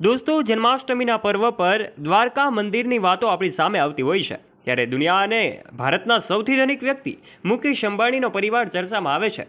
દોસ્તો, જન્માષ્ટમીના પર્વ પર દ્વારકા મંદિરની વાતો આપણી સામે આવતી હોય છે. ત્યારે દુનિયા અને ભારતના સૌથી ધનિક વ્યક્તિ મુકેશ અંબાણીનો પરિવાર ચર્ચામાં આવે છે.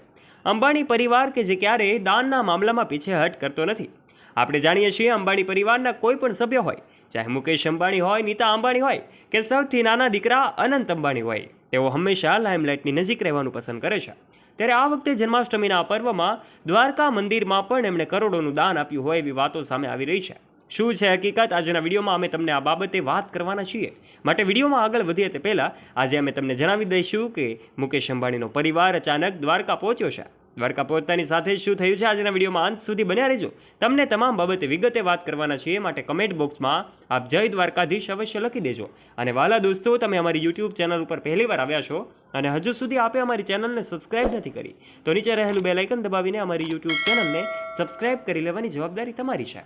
અંબાણી પરિવાર કે જે ક્યારેય દાનના મામલામાં પીછેહટ કરતો નથી. આપણે જાણીએ છીએ અંબાણી પરિવારના કોઈ પણ સભ્ય હોય, ચાહે મુકેશ અંબાણી હોય, નીતા અંબાણી હોય, કે સૌથી નાના દીકરા અનંત અંબાણી હોય, તેઓ હંમેશા લાઇમલાઇટની નજીક રહેવાનું પસંદ કરે છે. ત્યારે આ વખતે જન્માષ્ટમીના પર્વમાં દ્વારકા મંદિરમાં પણ એમણે કરોડોનું દાન આપ્યું હોય એવી વાતો સામે આવી રહી છે. શું છે હકીકત? આજના વિડીયોમાં અમે તમને આ બાબતે વાત કરવાના છીએ. માટે વિડીયોમાં આગળ વધીએ તે પહેલાં આજે અમે તમને જણાવી દઈશું કે મુકેશ અંબાણીનો પરિવાર અચાનક દ્વારકા પહોંચ્યો છે. દ્વારકા પહોંચતાની સાથે શું થયું છે? આજના વિડીયોમાં અંત સુધી બન્યા રહેજો. તમને તમામ બાબતે વિગતે વાત કરવાના છીએ. માટે કમેન્ટ બોક્સમાં આપ જય દ્વારકાધીશ અવશ્ય લખી દેજો. અને વાલા દોસ્તો, તમે અમારી યુટ્યુબ ચેનલ ઉપર પહેલીવાર આવ્યા છો અને હજુ સુધી આપે અમારી ચેનલને સબસ્ક્રાઇબ નથી કરી, તો નીચે રહેલું બેલ આઇકન દબાવીને અમારી યુટ્યુબ ચેનલને સબસ્ક્રાઇબ કરી લેવાની જવાબદારી તમારી છે.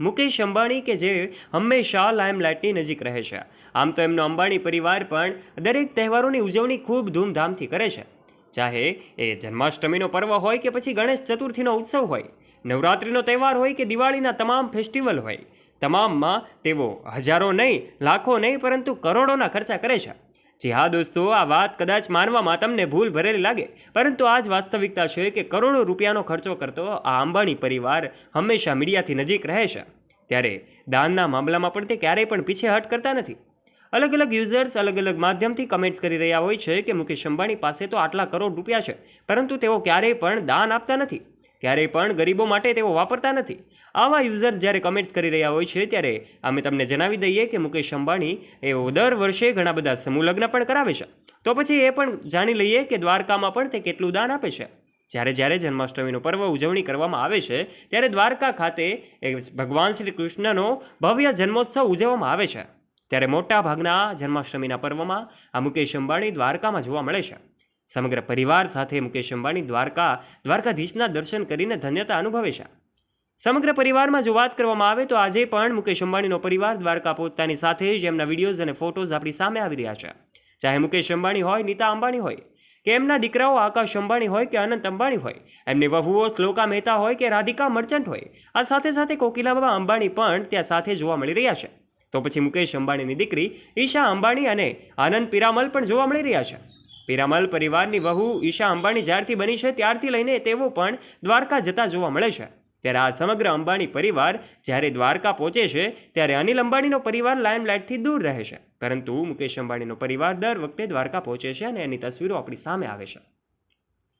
મુકેશ અંબાણી કે જે હંમેશા લાઇમલાઇટની નજીક રહે છે. આમ તો એમનો અંબાણી પરિવાર પણ દરેક તહેવારોની ઉજવણી ખૂબ ધૂમધામથી કરે છે. ચાહે એ જન્માષ્ટમીનો પર્વ હોય કે પછી ગણેશ ચતુર્થીનો ઉત્સવ હોય, નવરાત્રિનો તહેવાર હોય કે દિવાળીના તમામ ફેસ્ટિવલ હોય, તમામમાં તેઓ હજારો નહીં, લાખો નહીં, પરંતુ કરોડોના ખર્ચા કરે છે. જી હા દોસ્તો, આ વાત કદાચ માનવામાં તમને ભૂલ ભરેલી લાગે, પરંતુ આ જ વાસ્તવિકતા છે કે કરોડો રૂપિયાનો ખર્ચો કરતો આ અંબાણી પરિવાર હંમેશા મીડિયાથી નજીક રહે છે. ત્યારે દાનના મામલામાં પણ તે ક્યારેય પણ પીછેહટ કરતા નથી. અલગ અલગ યુઝર્સ અલગ અલગ માધ્યમથી કમેન્ટ્સ કરી રહ્યા હોય છે કે મુકેશ અંબાણી પાસે તો આટલા કરોડ રૂપિયા છે, પરંતુ તેઓ ક્યારેય પણ દાન આપતા નથી. ક્યારેય પણ ગરીબો માટે તેઓ વાપરતા નથી. આવા યુઝર્સ જ્યારે કમેન્ટ્સ કરી રહ્યા હોય છે, ત્યારે અમે તમને જણાવી દઈએ કે મુકેશ અંબાણી એઓ દર વર્ષે ઘણા બધા સમૂહ લગ્ન પણ કરાવે છે. તો પછી એ પણ જાણી લઈએ કે દ્વારકામાં પણ તે કેટલું દાન આપે છે. જ્યારે જ્યારે જન્માષ્ટમીનો પર્વ ઉજવણી કરવામાં આવે છે, ત્યારે દ્વારકા ખાતે એ ભગવાન શ્રી કૃષ્ણનો ભવ્ય જન્મોત્સવ ઉજવવામાં આવે છે. ત્યારે મોટા ભાગના જન્માષ્ટમીના પર્વમાં આ મુકેશ અંબાણી દ્વારકામાં જોવા મળે છે. સમગ્ર પરિવાર સાથે મુકેશ અંબાણી દ્વારકા, દ્વારકાધીશના દર્શન કરીને ધન્યતા અનુભવે છે. સમગ્ર પરિવારમાં જો વાત કરવામાં આવે તો આજે પણ મુકેશ અંબાણીનો પરિવાર દ્વારકા પોતાની સાથે જ એમના વિડીયોઝ અને ફોટોઝ આપણી સામે આવી રહ્યા છે. ચાહે મુકેશ અંબાણી હોય, નીતા અંબાણી હોય, કે એમના દીકરાઓ આકાશ અંબાણી હોય, કે અનંત અંબાણી હોય, એમની વહુઓ શ્લોકા મહેતા હોય, કે રાધિકા મર્ચન્ટ હોય, આ સાથે સાથે કોકિલાબાબા અંબાણી પણ ત્યાં સાથે જોવા મળી રહ્યા છે. તો પછી મુકેશ અંબાણીની દીકરી ઈશા અંબાણી અને આનંદ પિરામલ પણ જોવા મળી રહ્યા છે. પિરામલ પરિવારની વહુ ઈશા અંબાણી જ્યારથી બની છે ત્યારથી લઈને તેઓ પણ દ્વારકા જતા જોવા મળે છે. ત્યારે આ સમગ્ર અંબાણી પરિવાર જ્યારે દ્વારકા પહોંચે છે ત્યારે અનિલ અંબાણીનો પરિવાર લાઇમલાઇટથી દૂર રહે છે. પરંતુ મુકેશ અંબાણીનો પરિવાર દર વખતે દ્વારકા પહોંચે છે અને એની તસવીરો આપણી સામે આવે છે.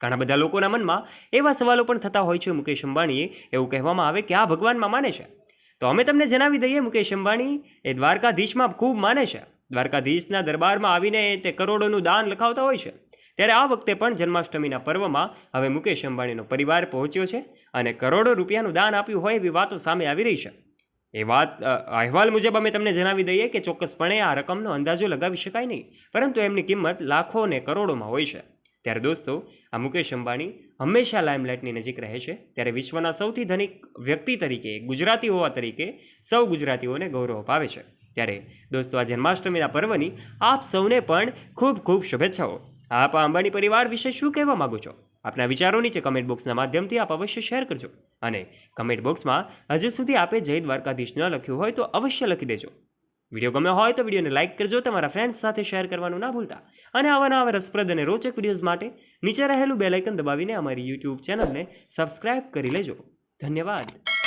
ઘણા બધા લોકોના મનમાં એવા સવાલો પણ થતા હોય છે મુકેશ અંબાણીએ. એવું કહેવામાં આવે કે આ ભગવાનમાં માને છે. તો અમે તમને જણાવી દઈએ, મુકેશ અંબાણી, એ દ્વારકાધીશમાં ખૂબ માને છે. દ્વારકાધીશના દરબારમાં આવીને તે કરોડોનું દાન લખાવતા હોય છે. ત્યારે આ વખતે પણ જન્માષ્ટમીના પર્વમાં હવે મુકેશ અંબાણીનો પરિવાર પહોંચ્યો છે અને કરોડો રૂપિયાનું દાન આપ્યું હોય એવી વાતો સામે આવી રહી છે. એ વાત અહેવાલ મુજબ અમે તમને જણાવી દઈએ કે ચોક્કસપણે આ રકમનો અંદાજો લગાવી શકાય નહીં, પરંતુ એમની કિંમત લાખો અને કરોડોમાં હોય છે. ત્યારે દોસ્તો, આ મુકેશ અંબાણી હંમેશા લાઇમલાઇટની નજીક રહે છે. ત્યારે વિશ્વના સૌથી ધનિક વ્યક્તિ તરીકે, ગુજરાતી હોવા તરીકે સૌ ગુજરાતીઓને ગૌરવ અપાવે છે. ત્યારે દોસ્તો આ જન્માષ્ટમીના પર્વની આપ સૌને પણ ખૂબ ખૂબ શુભેચ્છાઓ. આપ અંબાણી પરિવાર વિશે શું કહેવા માગો છો? આપના વિચારો નીચે કમેન્ટ બોક્સના માધ્યમથી આપ અવશ્ય શેર કરજો. અને કમેન્ટ બોક્સમાં હજુ સુધી આપે જય દ્વારકાધીશ ન લખ્યું હોય તો અવશ્ય લખી દેજો. વીડિયો ગમ્યો હોય તો વિડીયોને લાઇક કરજો, તમારા ફ્રેન્ડ્સ સાથે શેર કરવાનું ના ભૂલતા. અને આવા નવા રસપ્રદ અને રોચક વિડીયોઝ માટે નીચે રહેલું બેલાઇકન દબાવીને અમારી યુટ્યુબ ચેનલને સબસ્ક્રાઇબ કરી લેજો. ધન્યવાદ.